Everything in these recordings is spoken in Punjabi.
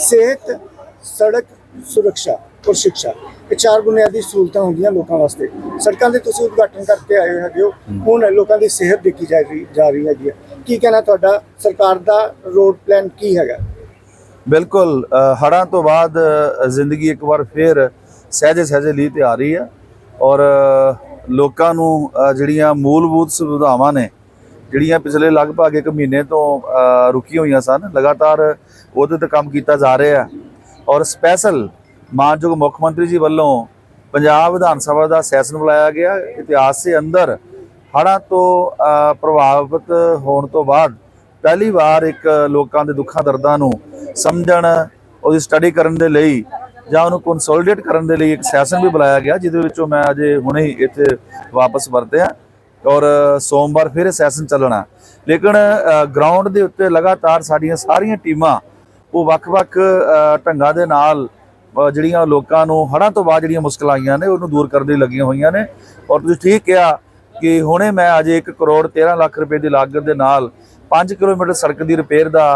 ਸਿਹਤ ਸੜਕ ਸੁਰੱਖਿਆ ਔਰ ਸਿੱਖਿਆ। ਇਹ ਚਾਰ ਬੁਨਿਆਦੀ ਸਹੂਲਤਾਂ ਹੁੰਦੀਆਂ ਲੋਕਾਂ ਵਾਸਤੇ। ਸੜਕਾਂ ਦੇ ਤੁਸੀਂ ਉਦਘਾਟਨ ਕਰਕੇ ਆਏ ਹੈਗੇ ਹੋ। ਹੁਣ ਲੋਕਾਂ ਦੀ ਸਿਹਤ ਦੇਖੀ ਜਾ ਰਹੀ ਜਾ ਰਹੀ ਹੈਗੀ ਹੈ ਕੀ ਕਹਿਣਾ ਤੁਹਾਡਾ? ਸਰਕਾਰ ਦਾ ਰੋਡ ਪਲਾਨ ਕੀ ਹੈਗਾ? ਬਿਲਕੁਲ ਅ, ਹੜ੍ਹਾਂ ਤੋਂ ਬਾਅਦ ਜ਼ਿੰਦਗੀ ਇੱਕ ਵਾਰ ਫੇਰ ਸਹਿਜੇ ਸਹਿਜੇ ਲਈ ਤੇ ਆ ਰਹੀ ਹੈ ਔਰ ਲੋਕਾਂ ਨੂੰ ਜਿਹੜੀਆਂ ਮੂਲਭੂਤ ਸੁਵਿਧਾਵਾਂ ਨੇ ਜਿਹੜੀਆਂ ਪਿਛਲੇ ਲਗਭਗ ਇੱਕ ਮਹੀਨੇ ਤੋਂ ਅ, ਰੁਕੀਆਂ ਹੋਈਆਂ ਸਨ ਲਗਾਤਾਰ ਉਹਦੇ ਤੇ ਕੰਮ ਕੀਤਾ ਜਾ ਰਿਹਾ ਹੈ। ਔਰ ਸਪੈਸ਼ਲ ਮਾਨਯੋਗ ਮੁੱਖ ਮੰਤਰੀ ਜੀ ਵੱਲੋਂ ਪੰਜਾਬ ਵਿਧਾਨ ਸਭਾ ਦਾ ਸੈਸ਼ਨ ਬੁਲਾਇਆ ਗਿਆ। ਇਤਿਹਾਸ ਦੇ ਅੰਦਰ ਹੜ੍ਹਾਂ ਤੋਂ ਪ੍ਰਭਾਵਿਤ ਹੋਣ ਤੋਂ ਬਾਅਦ ਪਹਿਲੀ ਵਾਰ ਇੱਕ ਲੋਕਾਂ ਦੇ ਦੁੱਖਾਂ ਦਰਦਾਂ ਨੂੰ ਸਮਝਣ ਉਹਦੀ ਸਟੱਡੀ ਕਰਨ ਦੇ ਲਈ ਜਾਂ ਉਹਨੂੰ ਕੰਸੋਲੀਡੇਟ ਕਰਨ ਦੇ ਲਈ ਇੱਕ ਸੈਸ਼ਨ ਵੀ ਬੁਲਾਇਆ ਗਿਆ ਜਿਹਦੇ ਵਿੱਚੋਂ ਮੈਂ ਅਜੇ ਹੁਣੇ ਇੱਥੇ ਵਾਪਸ ਵਰਤਿਆ। ਔਰ ਸੋਮਵਾਰ ਫਿਰ ਸੈਸ਼ਨ ਚੱਲਣਾ ਲੇਕਿਨ ਗਰਾਊਂਡ ਦੇ ਉੱਤੇ ਲਗਾਤਾਰ ਸਾਡੀਆਂ ਸਾਰੀਆਂ ਟੀਮਾਂ ਉਹ ਵੱਖ-ਵੱਖ ਢੰਗਾਂ ਦੇ ਨਾਲ ਜਿਹੜੀਆਂ ਲੋਕਾਂ ਨੂੰ ਹੜ੍ਹਾਂ ਤੋਂ ਬਾਅਦ ਜਿਹੜੀਆਂ ਮੁਸ਼ਕਲਾਂ ਆਈਆਂ ਨੇ ਉਹਨੂੰ ਦੂਰ ਕਰਨ ਲਈ ਲੱਗੀਆਂ ਹੋਈਆਂ ਨੇ। ਔਰ ਤੁਸੀਂ ਠੀਕ ਕਿਹਾ ਕਿ ਹੁਣੇ ਮੈਂ ਅਜੇ 1 ਕਰੋੜ 13 ਲੱਖ ਰੁਪਏ ਦੀ ਲਾਗਤ ਦੇ ਨਾਲ 5 ਕਿਲੋਮੀਟਰ ਸੜਕ ਦੀ ਰਿਪੇਅਰ ਦਾ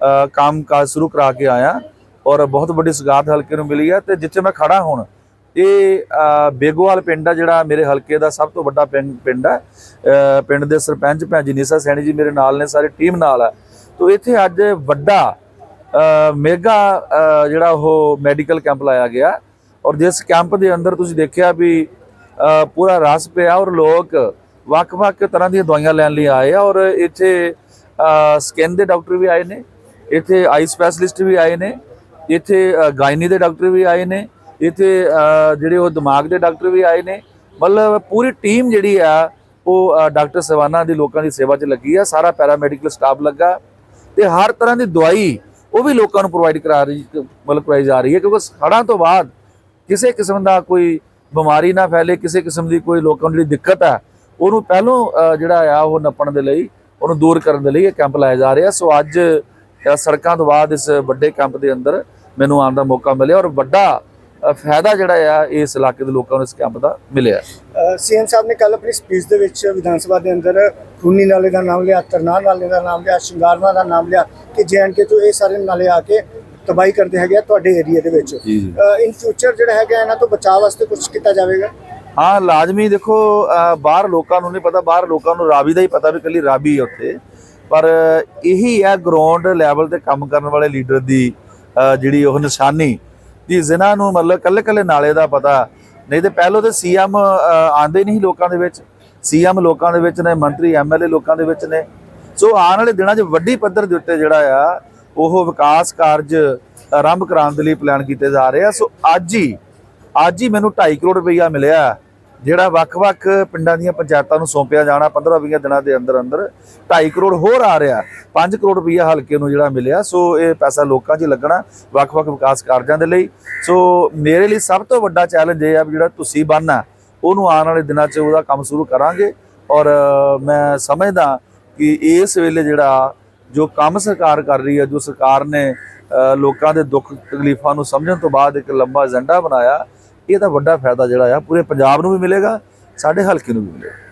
ਅ, ਕੰਮ ਕਾਜ ਸ਼ੁਰੂ ਕਰਾ ਕੇ ਆਇਆ। ਔਰ ਬਹੁਤ ਵੱਡੀ ਸੁਗਾਤ ਹਲਕੇ ਨੂੰ ਮਿਲੀ ਹੈ ਤੇ ਜਿੱਥੇ ਮੈਂ ਖੜਾ ਹੁਣ ਇਹ ਬੇਗੋਵਾਲ ਪਿੰਡ ਆ ਜਿਹੜਾ ਮੇਰੇ ਹਲਕੇ ਦਾ ਸਭ ਤੋਂ ਵੱਡਾ ਪਿੰਡ ਪਿੰਡ ਹੈ ਪਿੰਡ ਦੇ ਸਰਪੰਚ ਭੈਣ ਜੀ ਨੀਸਾ ਸੈਣੀ ਜੀ ਮੇਰੇ ਨਾਲ ਨੇ ਸਾਰੀ ਟੀਮ ਨਾਲ ਹੈ ਤੋਂ ਇੱਥੇ ਅੱਜ ਵੱਡਾ ਅ, ਮੇਗਾ ਜਿਹੜਾ ਉਹ ਮੈਡੀਕਲ ਕੈਂਪ ਲਾਇਆ ਗਿਆ। ਔਰ ਜਿਸ ਕੈਂਪ ਦੇ ਅੰਦਰ ਤੁਸੀਂ ਦੇਖਿਆ ਵੀ ਪੂਰਾ ਰਸ ਪਿਆ ਔਰ ਲੋਕ ਵੱਖ-ਵੱਖ ਤਰ੍ਹਾਂ ਦੀਆਂ ਦਵਾਈਆਂ ਲੈਣ ਲਈ ਆਏ ਆ। ਔਰ ਇੱਥੇ ਸਕਿਨ ਦੇ ਡਾਕਟਰ ਵੀ ਆਏ ਨੇ ਇੱਥੇ ਆਈ ਸਪੈਸ਼ਲਿਸਟ ਵੀ ਆਏ ਨੇ ਇੱਥੇ ਗਾਇਨੀ ਦੇ ਡਾਕਟਰ ਵੀ ਆਏ ਨੇ ਇੱਥੇ ਜਿਹੜੇ ਉਹ ਦਿਮਾਗ ਦੇ ਡਾਕਟਰ ਵੀ ਆਏ ਨੇ। ਮਤਲਬ ਪੂਰੀ ਟੀਮ ਜਿਹੜੀ ਆ, ਉਹ ਡਾਕਟਰ ਸਵਾਨਾ ਦੀ ਲੋਕਾਂ ਦੀ ਸੇਵਾ 'ਚ ਲੱਗੀ ਆ। ਸਾਰਾ ਪੈਰਾਮੈਡੀਕਲ ਸਟਾਫ ਲੱਗਾ। ਤੇ ਹਰ ਤਰ੍ਹਾਂ ਦੀ ਦਵਾਈ ਉਹ ਵੀ ਲੋਕਾਂ ਨੂੰ ਪ੍ਰੋਵਾਈਡ ਕਰਾ ਰਹੀ, ਮਤਲਬ ਕਰਵਾਈ ਜਾ ਰਹੀ ਹੈ। ਕਿਉਂਕਿ ਹੜ੍ਹਾਂ ਤੋਂ ਬਾਅਦ ਕਿਸੇ ਕਿਸਮ ਦਾ ਕੋਈ ਬਿਮਾਰੀ ਨਾ ਫੈਲੇ, ਕਿਸੇ ਕਿਸਮ ਦੀ ਕੋਈ ਲੋਕਾਂ ਨੂੰ ਜਿਹੜੀ ਦਿੱਕਤ ਹੈ ਉਹਨੂੰ ਪਹਿਲੋਂ ਜਿਹੜਾ ਆ, ਉਹ ਨੱਪਣ ਦੇ ਲਈ, ਉਹਨੂੰ ਦੂਰ ਕਰਨ ਦੇ ਲਈ ਇਹ ਕੈਂਪ ਲਾਇਆ ਜਾ ਰਿਹਾ। ਸੋ ਅੱਜ ਸੜਕਾਂ ਤੋਂ ਬਾਅਦ ਇਸ ਵੱਡੇ ਕੈਂਪ ਦੇ ਅੰਦਰ ਮੈਨੂੰ ਆਉਣ ਦਾ ਮੌਕਾ ਮਿਲਿਆ ਔਰ ਵੱਡਾ ਫਾਇਦਾ ਜਿਹੜਾ ਆ ਇਸ ਇਲਾਕੇ ਦੇ ਲੋਕਾਂ ਨੂੰ ਇਸ ਕੈਂਪ ਦਾ ਮਿਲਿਆ। ਸੀਐਮ ਸਾਹਿਬ ਨੇ ਕੱਲ ਆਪਣੀ ਸਪੀਚ ਦੇ ਵਿੱਚ ਵਿਧਾਨ ਸਭਾ ਦੇ ਅੰਦਰ ਖੂਨੀ ਨਾਲੇ ਦਾ ਨਾਮ ਲਿਆ ਤਰਨਾਲ ਨਾਲੇ ਦਾ ਨਾਮ ਲਿਆ ਸ਼ਿੰਗਾਰਵਾ ਦਾ ਨਾਮ ਲਿਆ ਕਿ ਜੈਨਕੇ ਤੋਂ ਇਹ ਸਾਰੇ ਨਾਲੇ ਆ ਕੇ ਤਬਾਹੀ ਕਰਦੇ ਹੈਗੇ ਤੁਹਾਡੇ ਏਰੀਆ ਦੇ ਵਿੱਚ। ਇਨ ਫਿਊਚਰ ਜਿਹੜਾ ਹੈਗਾ ਇਹਨਾਂ ਤੋਂ ਬਚਾਅ ਵਾਸਤੇ ਕੁਝ ਕੀਤਾ ਜਾਵੇਗਾ? ਹਾਂ ਲਾਜ਼ਮੀ ਦੇਖੋ ਬਾਹਰ ਲੋਕਾਂ ਨੂੰ ਨਹੀਂ ਪਤਾ ਬਾਹਰ ਲੋਕਾਂ ਨੂੰ ਰਾਵੀ ਦਾ ਹੀ ਪਤਾ ਵੀ ਕੱਲੀ ਰਾਵੀ ਹੈ ਉੱਥੇ। ਪਰ ਇਹੀ ਹੈ ਗਰਾਊਂਡ ਲੈਵਲ ਤੇ ਕੰਮ ਕਰਨ ਵਾਲੇ ਲੀਡਰ ਦੀ ਜਿਹੜੀ ਉਹ ਨਿਸ਼ਾਨੀ ਜੀ ਜਿਨ੍ਹਾਂ ਨੂੰ ਮਤਲਬ ਕੱਲੇ ਕੱਲੇ ਨਾਲੇ ਦਾ ਪਤਾ, ਨਹੀਂ ਤੇ ਪਹਿਲੋਂ ਤੇ ਸੀਐਮ ਆਂਦੇ ਨਹੀਂ ਲੋਕਾਂ ਦੇ ਵਿੱਚ। ਸੀਐਮ ਲੋਕਾਂ ਦੇ ਵਿੱਚ ਨੇ, ਮੰਤਰੀ ਐਮਐਲਏ ਲੋਕਾਂ ਦੇ ਵਿੱਚ ਨੇ। ਸੋ ਆਉਣ ਵਾਲੇ ਦਿਨਾਂ 'ਚ ਵੱਡੀ ਪੱਧਰ ਦੇ ਉੱਤੇ ਜਿਹੜਾ ਆ, ਉਹ ਵਿਕਾਸ ਕਾਰਜ ਆਰੰਭ ਕਰਾਉਣ ਦੇ ਲਈ ਪਲਾਨ ਕੀਤੇ ਜਾ ਰਹੇ ਆ। ਸੋ ਅੱਜ ਹੀ ਅੱਜ ਹੀ ਮੈਨੂੰ 2.5 ਕਰੋੜ ਰੁਪਈਆ ਮਿਲਿਆ। ਜਿਹੜਾ ਵੱਖ-ਵੱਖ ਪਿੰਡਾਂ ਦੀਆਂ ਪੰਚਾਇਤਾਂ ਨੂੰ ਸੌਂਪਿਆ ਜਾਣਾ 15-20 ਦਿਨਾਂ ਦੇ ਅੰਦਰ ਅੰਦਰ 2.5 ਕਰੋੜ ਹੋਰ ਆ ਰਿਹਾ 5 ਕਰੋੜ ਰੁਪਈਆ ਹਲਕੇ ਨੂੰ ਜਿਹੜਾ ਮਿਲਿਆ, ਸੋ ਇਹ ਪੈਸਾ ਲੋਕਾਂ 'ਚ ਲੱਗਣਾ ਵੱਖ-ਵੱਖ ਵਿਕਾਸ ਕਾਰਜਾਂ ਦੇ ਲਈ। ਸੋ ਮੇਰੇ ਲਈ ਸਭ ਤੋਂ ਵੱਡਾ ਚੈਲੰਜ ਇਹ ਆ ਵੀ ਜਿਹੜਾ ਤੁਸੀਂ ਬਣਨਾ, ਉਹਨੂੰ ਆਉਣ ਵਾਲੇ ਦਿਨਾਂ 'ਚ ਉਹਦਾ ਕੰਮ ਸ਼ੁਰੂ ਕਰਾਂਗੇ। ਔਰ ਮੈਂ ਸਮਝਦਾ ਕਿ ਇਸ ਵੇਲੇ ਜਿਹੜਾ ਜੋ ਕੰਮ ਸਰਕਾਰ ਕਰ ਰਹੀ ਹੈ, ਜੋ ਸਰਕਾਰ ਨੇ ਲੋਕਾਂ ਦੇ ਦੁੱਖ ਤਕਲੀਫਾਂ ਨੂੰ ਸਮਝਣ ਤੋਂ ਬਾਅਦ ਇੱਕ ਲੰਬਾ ਏਜੰਡਾ ਬਣਾਇਆ ਇਹ ਤਾਂ ਵੱਡਾ ਫਾਇਦਾ ਜਿਹੜਾ ਆ, ਪੂਰੇ ਪੰਜਾਬ ਨੂੰ ਵੀ ਮਿਲੇਗਾ, ਸਾਡੇ ਹਲਕੇ ਨੂੰ ਵੀ ਮਿਲੇਗਾ।